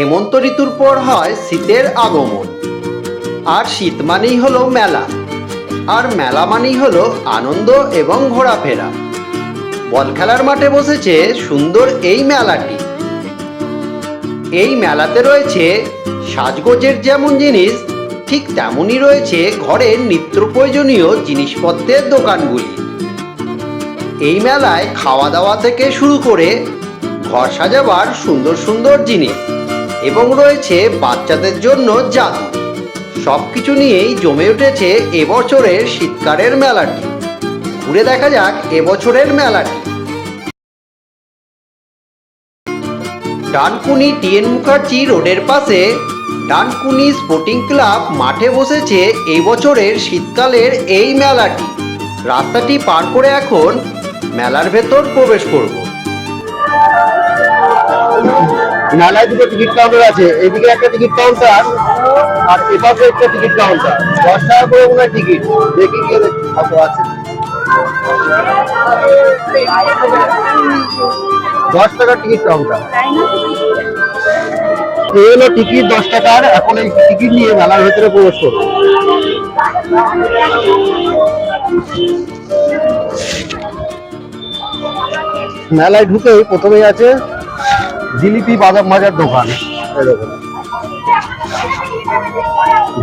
হেমন্ত ঋতুর পর হয় শীতের আগমন। আর শীত মানেই হলো মেলা। আর মেলা মানেই হলো আনন্দ এবং ঘোরাফেরা। বল খেলার মাঠে বসেছে সুন্দর এই মেলাটি। এই মেলাতে রয়েছে সাজগোজের যেমন জিনিস, ঠিক তেমনই রয়েছে ঘরের নিত্য প্রয়োজনীয় জিনিসপত্রের দোকানগুলি। এই মেলায় খাওয়া দাওয়া থেকে শুরু করে ঘর সাজাবার সুন্দর সুন্দর জিনিস। এবং রয়েছে বাচ্চাদের জন্য জাদু। সব কিছু নিয়েই জমে উঠেছে এবছরের শীতকালের মেলাটি। ঘুরে দেখা যাক এবছরের মেলাটি। ডানকুনি টিএন মুখার্জি রোডের পাশে ডানকুনি স্পোর্টিং ক্লাব মাঠে বসেছে এই বছরের শীতকালের এই মেলাটি। রাস্তাটি পার করে এখন মেলার ভেতর প্রবেশ করব। মেলায় দুটো টিকিট কাউন্টার আছে, এদিকে একটা টিকিট কাউন্টার আর এপাশে একটা টিকিট কাউন্টার দশ টাকা করে মনে টিকিট, দেখি গিয়ে কত আছে। দশ টাকার টিকিট কাউন্টার এই টিকিট দশ টাকার, এখন এই টিকিট নিয়ে মেলার ভেতরে প্রবেশ করব। মেলায় ঢুকেই প্রথমেই আছে জিলিপি বাদাম ভাজার দোকান।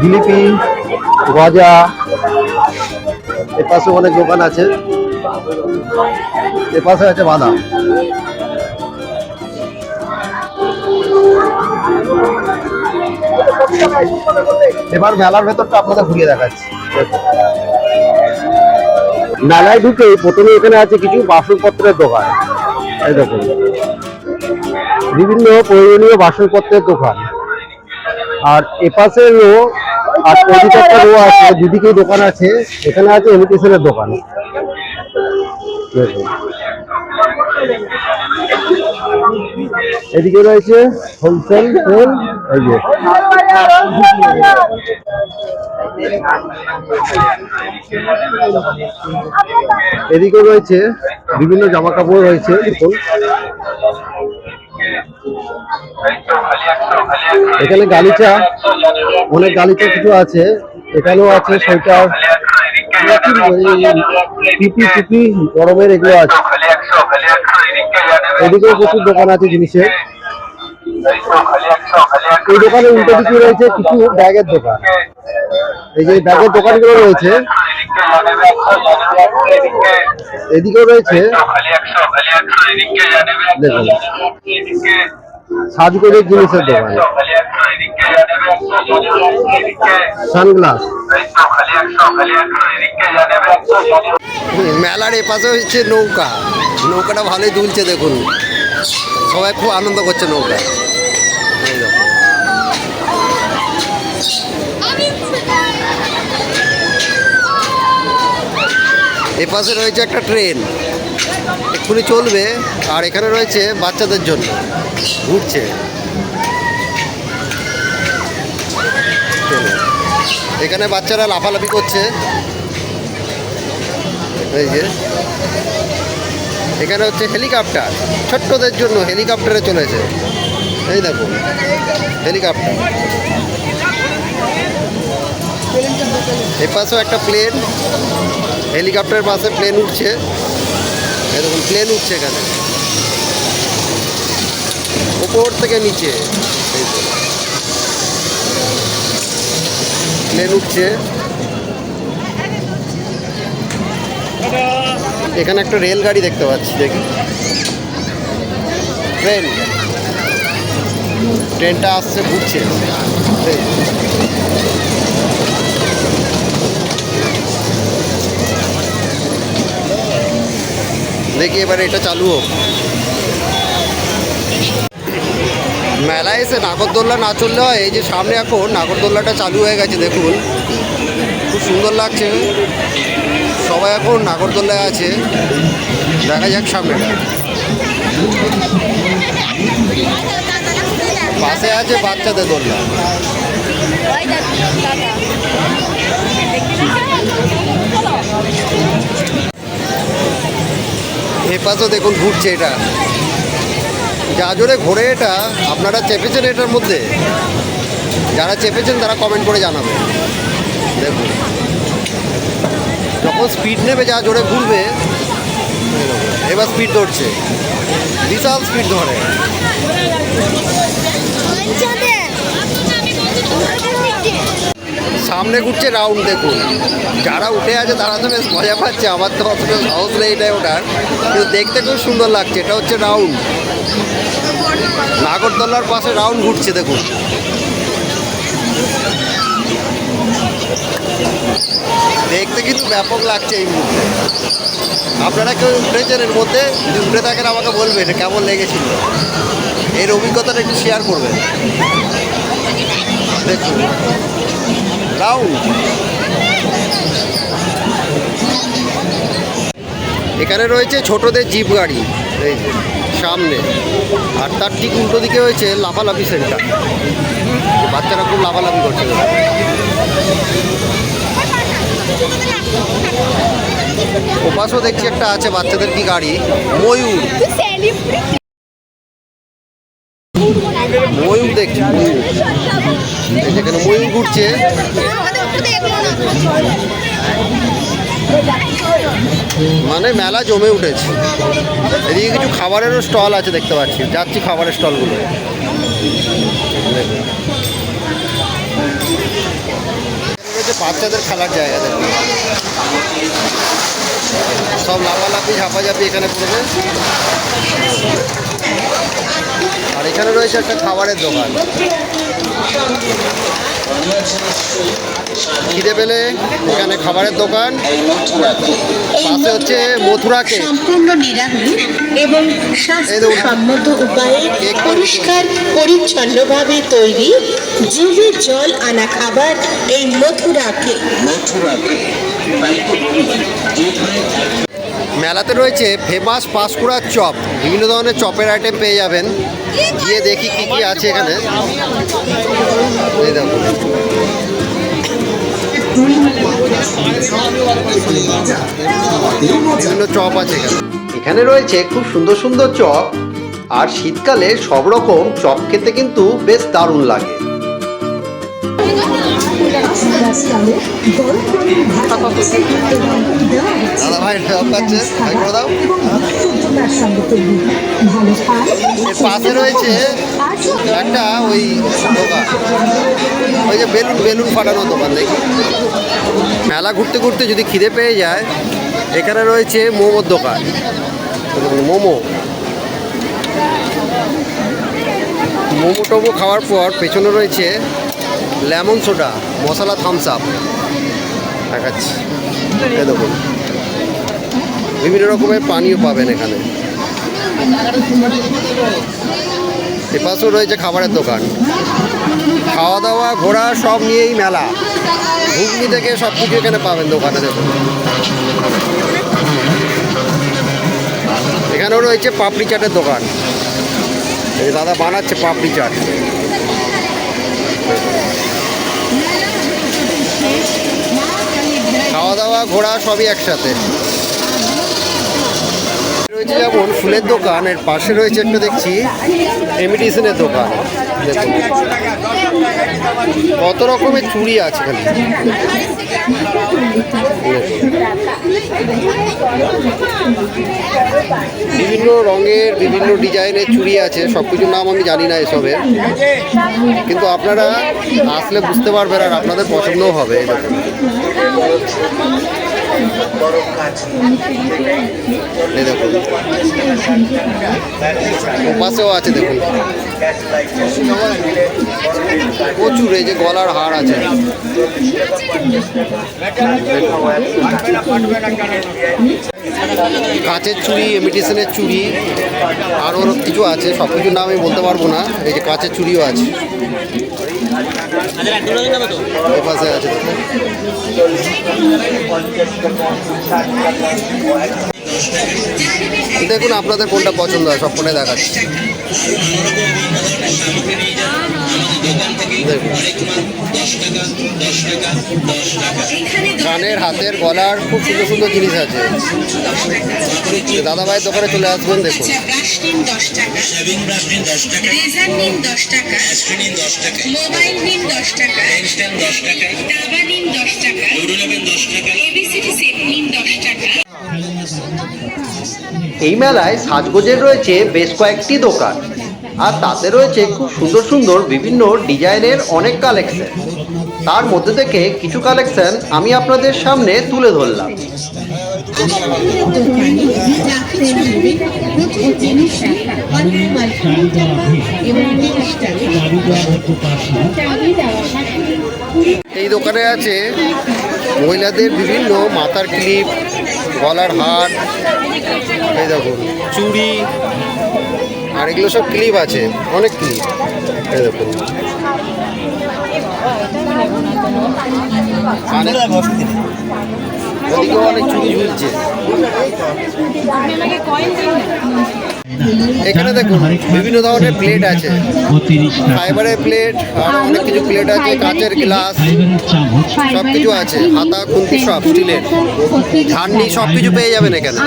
জিলিপি, গজা, এপাশে অনেক দোকান আছে। এপাশে আছে বাদাম। এবার মেলার ভেতরটা আপনাদের ঘুরিয়ে দেখাচ্ছি। মেলায় ঢুকে প্রথমে এখানে আছে কিছু বাসনপত্রের দোকান। এই দেখুন। বিভিন্ন প্রয়োজনীয় বাসনপত্রের দোকান। আর এপাশে রো, আর একটা রো আছে দুদিকেই দোকান আছে। এখানে আছে ইমিটেশনের দোকান। এদিকে রয়েছে হোলসেল সেল, এই যে। এদিকে রয়েছে বিভিন্ন জামা কাপড় রয়েছে এখানে গালিচা, অনেক গালিচা কিছু আছে। এখানেও আছে সোয়েটার। পিপি টিপি গরমের এগুলো আছে। এদিকেও প্রচুর দোকান আছে জিনিসের। এই দোকানে উল্টো দিকে রয়েছে কিছু ব্যাগের দোকান। এই যে ব্যাগের দোকানগুলো রয়েছে। এদিকেও রয়েছে। দেখুন সাজগোজের জিনিসের দোকান। সানগ্লাস। মেলার এপাশে হচ্ছে নৌকা। নৌকাটা ভালোই দুলছে দেখুন। সবাই খুব আনন্দ করছে নৌকা এই দেখুন। এপাশে রয়েছে একটা ট্রেন। এক্ষুনি চলবে, আর এখানে রয়েছে বাচ্চাদের জন্য। ঘুরছে। এখানে বাচ্চারা লাফালাফি করছে। এই যে। এখানে হচ্ছে হেলিকপ্টার। ছোট্টদের জন্য হেলিকপ্টারে চলেছে। এই দেখো, হেলিকপ্টার। এ পাশেও একটা প্লেন। হেলিকপ্টারের পাশে প্লেন উঠছে। দেখুন, প্লেন উঠছে এখানে। উপর থেকে নিচে। প্লেন উঠছে। এখানে একটা রেলগাড়ি দেখতে পাচ্ছি, দেখি। ট্রেন। ট্রেনটা আসছে, ঘুরছে। দেখি এবার এটা চালু হোক মেলায় এসে নাগরদোল্লা না চললে হয় এই যে সামনে এখন নাগরদোল্লাটা চালু হয়ে গেছে দেখুন খুব সুন্দর লাগছে সবাই এখন নাগরদোল্লায় আছে দেখা যাক সামনেটা পাশে আছে বাচ্চাদের দোলনা পাশেও দেখুন ঘুরছে এটা যা জোরে ঘোরে এটা আপনারা চেপেছেন এটার মধ্যে যারা চেপেছেন তারা কমেন্ট করে জানাবে দেখুন যখন স্পিড নেবে যা জোরে ঘুরবে এবার স্পিড ধরছে বিশাল স্পিড ধরে সামনে ঘুরছে রাউন্ড দেখুন। যারা উঠে আছে তারা তো বেশ মজা পাচ্ছে, আমার তো অতটা সাহস নেই এটাই ওঠার। কিন্তু দেখতে খুব সুন্দর লাগছে, এটা হচ্ছে রাউন্ড। নাগরদোলার পাশে রাউন্ড ঘুরছে, দেখুন। দেখতে কিন্তু ব্যাপক লাগছে এই মুহূর্তে। আপনারা কেউ উঠেছেন এর মধ্যে যদি উঠে থাকেন আমাকে বলবেন কেমন লেগেছিল। এর অভিজ্ঞতাটা একটু শেয়ার করবেন। দেখুন। রাউন্ড এখানে রয়েছে ছোটদের জিপ গাড়ি, এই সামনে। আর তার ঠিক উল্টো দিকে হয়েছে লাফালাফি সেন্টার। বাচ্চারা খুব লাফালাফি করছে। ওপাশেও দেখছি একটা আছে, বাচ্চাদের কি গাড়ি? ময়ূর। ময়ূর দেখছি, ময়ূর। যেখানে ময়ূর ঘুরছে। মানে মেলা জমে উঠেছে। এদিকে কিছু খাবারেরও স্টল আছে দেখতে পাচ্ছি। যাচ্ছি খাবারের স্টলগুলো। বাচ্চাদের খেলার জায়গা দেখুন সব লাফালাফি, ঝাপাঝাপি এখানে পড়বে আর এখানে রয়েছে একটা খাবারের দোকান। খিদে পেলে এখানে খাবারের দোকান। পাশে হচ্ছে মথুরা কেক। সম্পূর্ণ নিরামিষ এবং স্বাস্থ্যসম্মত উপায়ে তৈরি পরিষ্কার পরিচ্ছন্নভাবে তৈরি জিভে জল আনা খাবার এই মথুরাকে মেলাতে রয়েছে ফেমাস পাঁশকুড়ার চপ। বিভিন্ন ধরনের চপের আইটেম পেয়ে যাবেন। গিয়ে দেখি কি কি আছে এখানে। বিভিন্ন চপ আছে এখানে। এখানে রয়েছে খুব সুন্দর সুন্দর চপ। আর শীতকালে সব রকম চপ খেতে কিন্তু বেশ দারুণ লাগে। করে দাও। এর পাশে রয়েছে একটা ওই দোকান। ওই যে বেলুন বেলুন ফাটানো দোকান দেখি। মেলা ঘুরতে ঘুরতে যদি খিদে পেয়ে যায় এখানে রয়েছে মোমোর দোকান। মোমো। মোমো টোমো খাওয়ার পর পেছনে রয়েছে লেমন সোডা। মশলা থামস আপ দেখাচ্ছি। দেখুন। বিভিন্ন রকমের পানীয় পাবেন এখানে। এপাশেও রয়েছে খাবারের দোকান। খাওয়া দাওয়া ঘোরা সব নিয়েই মেলা। ঘুগনি থেকে সব কিছু এখানে পাবেন দোকানে, দেখুন। এখানেও রয়েছে পাপড়ি চাটের দোকান। দাদা বানাচ্ছে পাপড়ি চাট। দাওয়া ঘোরা সবই একসাথে। রয়েছে যেমন ফুলের দোকান, এর পাশে রয়েছে একটা দেখছি এমিটেশনের দোকান। কত রকমের চুড়ি আছে খালি বিভিন্ন রঙের, বিভিন্ন ডিজাইনের চুড়ি আছে সব কিছুর নাম আমি জানি না এসবের। কিন্তু আপনারা আসলে বুঝতে পারবেন আর আপনাদের পছন্দও হবে, এই পাশেও আছে, দেখুন। প্রচুর, এই যে গলার হার আছে। কাঁচের চুড়ি ইমিটেশনের চুড়ি আরও কিছু আছে সব কিছুর নাম আমি বলতে পারব না। এই যে কাঁচের চুড়িও আছে। এ পাশে আছে দেখুন। আপনাদের কোনটা পছন্দ হয় সব ফোনে দেখাচ্ছি কানের হাতের গলার খুব সুন্দর সুন্দর জিনিস আছে। দাদা ভাইয়ের দোকানে চলে আসবেন, দেখুন। এই মেলায় সাজগোজের রয়েছে বেশ কয়েকটি দোকান। আর তাতে রয়েছে খুব সুন্দর সুন্দর বিভিন্ন ডিজাইনের অনেক কালেকশন তার মধ্যে থেকে কিছু কালেকশন আমি আপনাদের সামনে তুলে ধরলাম। এই দোকানে আছে মহিলাদের বিভিন্ন মাথার ক্লিপ গলার হার, এই দেখুন, চুড়ি আর এগুলো সব ক্লিপ আছে অনেক ক্লিপ দেখুন। ঝুলছে এখানে দেখুন, বিভিন্ন ধরনের প্লেট আছে। ফাইবারের প্লেট আর অনেক কিছু প্লেট আছে, কাঁচের গ্লাস সব কিছু আছে, হাতা, খুন্তি সব স্টিলের ঝান্ডি সব কিছু পেয়ে যাবেন এখানে।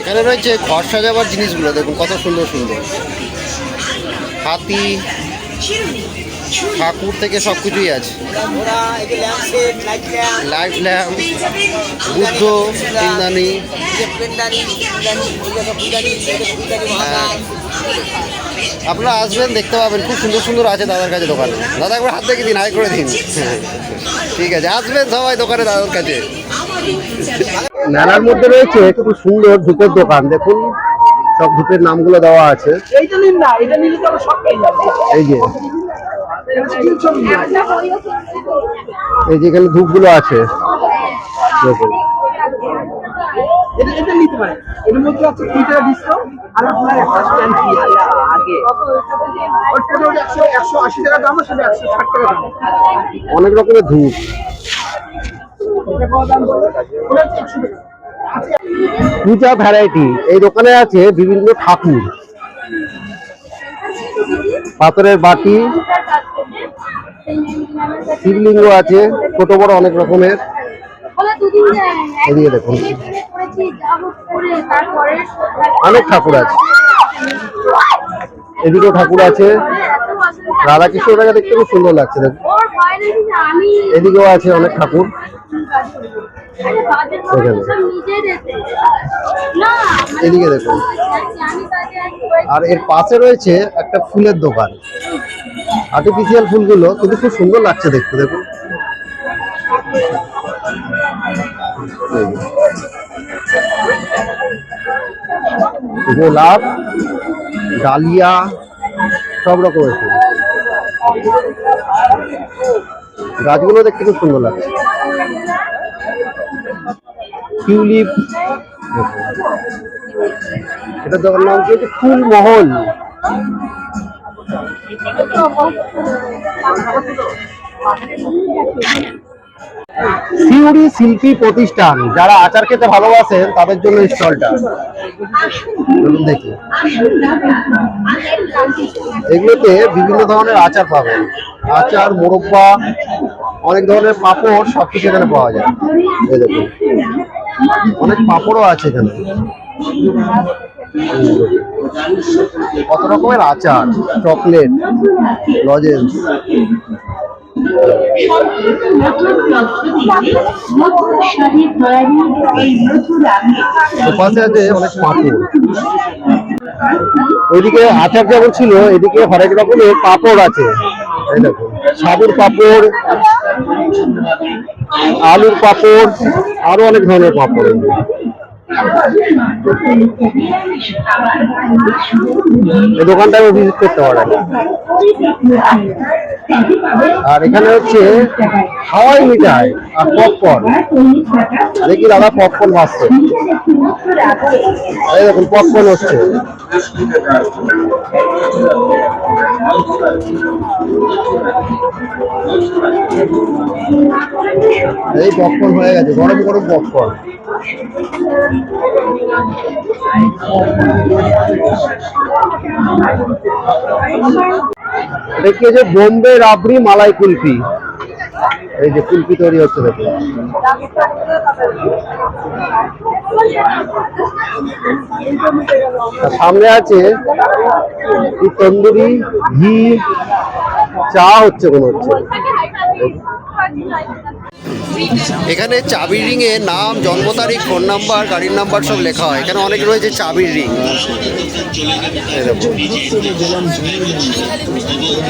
এখানে রয়েছে ঘর সাজাবার জিনিসগুলো, দেখুন কত সুন্দর সুন্দর। হাতি ঠাকুর থেকে সব কিছুই আছে। লাইট ল্যাম্প বুদ্ধ ইন্দানি হ্যাঁ। আপনারা আসবেন, দেখতে পাবেন, খুব সুন্দর সুন্দর আছে দাদার কাছে দোকানে। দাদা, একবার হাত দেখে দিন, হাই করে দিন। ঠিক আছে, আসবেন সবাই দোকানে দাদার কাছে। মেলার মধ্যে রয়েছে খুব সুন্দর ধূপের দোকান, দেখুন। সব ধূপের নামগুলো দেওয়া আছে। এইটা নিন না এটা নিলে তো আমরা সব পেয়ে যাব। এই যে। এই যে এখানে ধূপগুলো আছে। দেখুন। এটা এটা নিতে পারেন। এর মধ্যে আছে কুড়ি ডিসকাউন্ট আর আপনার একটা স্ট্যান্ড ফি আগে। একশো একশো আশি টাকা দাম সেটা একশো ষাট টাকা দাম। অনেক রকমের ধূপ। একশো টাকা। পূজা ভ্যারাইটি এই দোকানে আছে বিভিন্ন ঠাকুর। পাথরের বাটি, শিবলিঙ্গ আছে, ছোট বড় অনেক রকমের। এদিকে দেখুন। অনেক ঠাকুর আছে। এদিকেও ঠাকুর আছে। রাধা কৃষ্ণটাকে দেখতে খুব সুন্দর লাগছে দেখুন এদিকেও আছে অনেক ঠাকুর। এদিকে দেখুন। আর এর পাশে রয়েছে একটা ফুলের দোকান। আর্টিফিশিয়াল ফুলগুলো কিন্তু খুব সুন্দর লাগছে দেখতে দেখুন। গোলাপ ডালিয়া, সব রকমের ফুল। গাছগুলো দেখতে খুব সুন্দর লাগছে। টিউলিপ, এটা দোকান নাম কি? হচ্ছে ফুলমহল। সিউড়ি শিল্পী প্রতিষ্ঠান, যারা আচার খেতে ভালোবাসেন, তাদের জন্য স্টলটা। দেখি। এগুলোতে বিভিন্ন ধরনের আচার পাবেন। আচার, মোরব্বা, অনেক ধরনের পাঁপড় সব কিছু এখানে পাওয়া যায়। দেখুন। অনেক পাঁপড়ও আছে এখানে। কত রকমের আচার? Chocolate, lozenges. ওপাশে আছে অনেক পাঁপড় ওইদিকে আচার যেমন ছিল, এদিকে হরেক রকমের পাপড় আছে। সাবুর পাপড়, আলুর পাপড়, আরও অনেক ধরনের পাঁপড়। এই দোকানটাও ভিজিট করতে পারেন আর এখানে হচ্ছে হাওয়াই মিঠাই আর পপকর্ন দেখি দাদা পপকর্ন ভাসছে এই দেখুন পপকর্ন হচ্ছে। এই পপকর্ন হয়ে গেছে, গরম গরম পপকর্ন কি যে বোম্বে রাবড়ি মালাই কুলফি। এই যে কুলফি তৈরি হচ্ছে দেখুন সামনে আছে তন্দুরি, ঘি, চা হচ্ছে কোনো হচ্ছে। এখানে চাবির রিংয়ে নাম, জন্ম তারিখ, ফোন নাম্বার, গাড়ির নাম্বার সব লেখা হয়। এখানে অনেক রয়েছে চাবির রিং।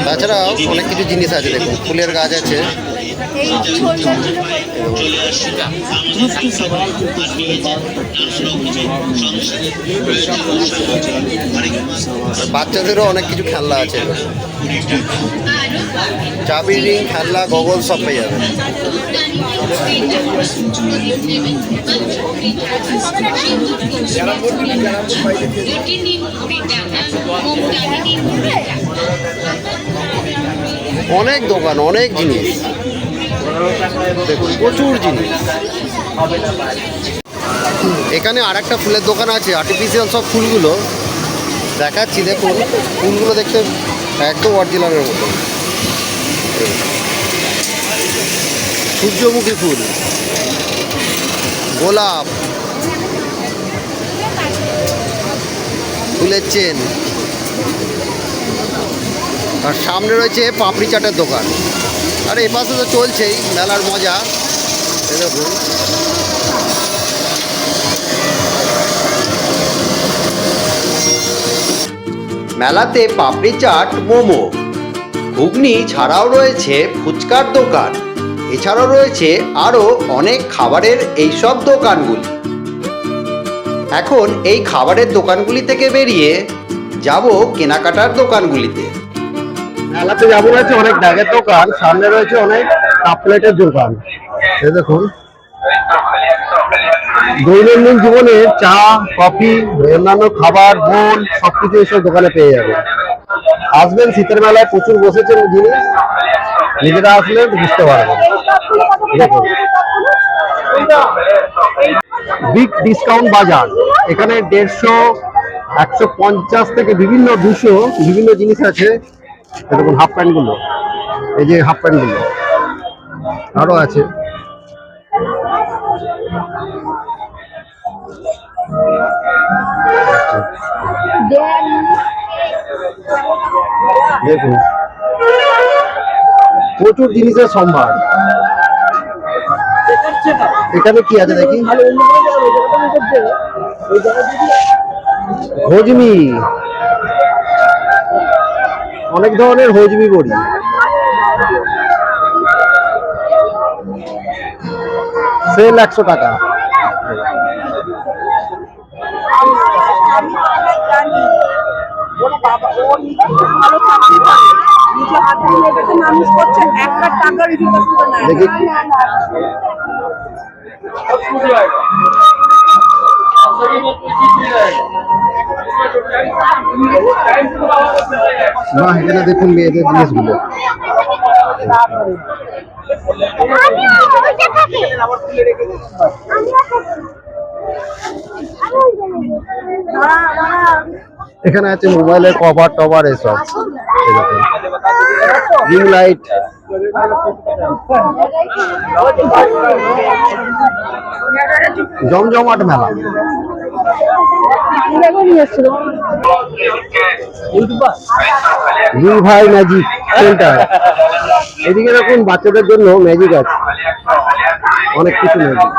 তাছাড়া অনেক কিছু জিনিস আছে, দেখুন। ফুলের গাছ আছে। বাচ্চাদেরও অনেক কিছু খেলনা আছে। চাবি রিং, খেলনা, গগল সব পেয়ে যাবে। অনেক দোকান, অনেক জিনিস। প্রচুর জিনিস। এখানে আর একটা ফুলের দোকান আছে আর্টিফিশিয়াল সব ফুলগুলো। দেখাচ্ছি, দেখুন, ফুলগুলো দেখতে একদম অরিজিনালের মতো। সূর্যমুখী ফুল। গোলাপ। ফুলের চেন। আর সামনে রয়েছে পাপড়ি চাটের দোকান। আর এ পাশে তো চলছেই, মেলার মজা। এ দেখুন। মেলাতে পাপড়ি চাট, মোমো। ঘুগনি ছাড়াও রয়েছে ফুচকার দোকান। এছাড়াও রয়েছে আরও অনেক খাবারের এইসব দোকানগুলি। এখন এই খাবারের দোকানগুলি থেকে বেরিয়ে যাব কেনাকাটার দোকানগুলিতে। মেলাতে যাব রয়েছে অনেক ব্যাগের দোকান, সামনে রয়েছে অনেক কাপ দোকান। দেখুন। দৈনন্দিন জীবনে চা, কফি, অন্যান্য খাবার বোন সবকিছু এসব দোকানে পেয়ে যাবে। আসবেন, শীতের মেলায় প্রচুর বসেছেন জিনিস নিজেরা আসলে বুঝতে পারবেন। বিগ ডিসকাউন্ট বাজার এখানে দেড়শো, একশো পঞ্চাশ থেকে বিভিন্ন, দুশো বিভিন্ন জিনিস আছে। দেখুন হাফ প্যান্টগুলো। এই যে হাফ প্যান্টগুলো। আরও আছে। দেখুন। প্রচুর জিনিসের সম্ভার। এখানে কি আছে দেখি? হজমি অনেক ধরনের হজমি বড়ি। সেল একশো টাকা। না এখানে দেখুন মেয়েদের জিনিসগুলো এখানে আছে মোবাইলের কভার টভার এসব। রিং লাইট জমজমাট মেলা। ভাই ম্যাজিক সেন্টার এদিকে দেখুন বাচ্চাদের জন্য ম্যাজিক আছে। অনেক কিছু ম্যাজিক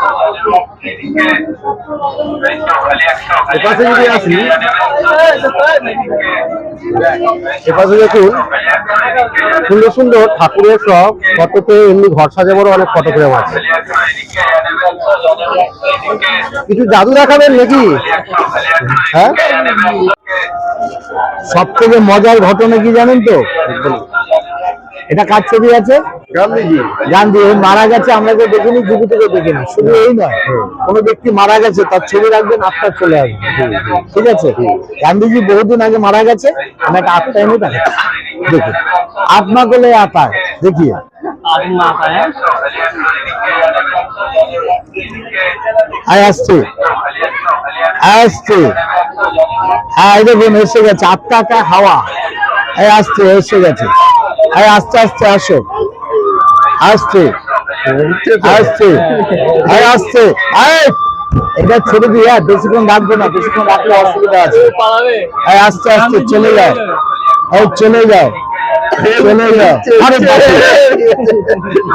এপাশে যদি আসি এপাশে দেখুন, সুন্দর সুন্দর ঠাকুরের সব ফটোতে এমনি ঘর সাজাবারও অনেক ফটো ফ্রেম আছে। কিছু জাদু দেখাবেন নাকি? হ্যাঁ? সব থেকে মজার ঘটনা কি জানেন তো? এটা কার ছবি আছে? গান্ধীজি। গান্ধী মারা গেছে আমরা যে দেখিনি জীবিতকে দেখিনি। শুধু এই নয় কোন ব্যক্তি মারা গেছে তার ছবি রাখবেন আত্মার চলে আসবে। ঠিক আছে? গান্ধীজি বহুদিন আগে মারা গেছে আমি একটা আত্মা এনে তাকে দেখি আত্মা গলে আতা দেখি আসছি আসছি। আয় আসছে। হ্যাঁ দেখুন এসে গেছে আত্মাটা হাওয়া। এই আসছে এসে গেছে। এই আস্তে আস্তে, আসো। আসছে আসছে এই এই, এটা ছেড়ে দিয়ে হ্যাঁ বেশিক্ষণ রাখব না, বেশিক্ষণ রাখলে অসুবিধা আছে। এই আস্তে আস্তে, চলে যাও। এই চলে যাও। চলে যাও। আরে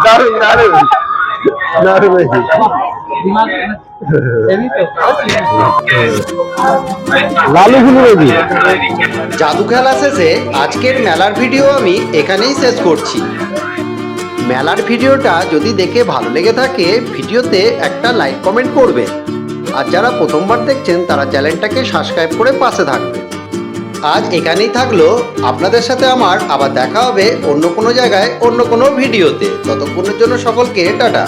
দারুণ দারুণ। দারুণ। লালু জাদু খেলা শেষে আজকের মেলার ভিডিও আমি এখানেই শেষ করছি। মেলার ভিডিওটা যদি দেখে ভালো লেগে থাকে ভিডিওতে একটা লাইক কমেন্ট করবে। আর যারা প্রথমবার দেখছেন তারা চ্যানেলটাকে সাবস্ক্রাইব করে পাশে থাকবে। আজ এখানেই থাকল। আপনাদের সাথে আমার আবার দেখা হবে অন্য কোনো জায়গায় অন্য কোনো ভিডিওতে। ততক্ষণের জন্য সকলকে টাটা।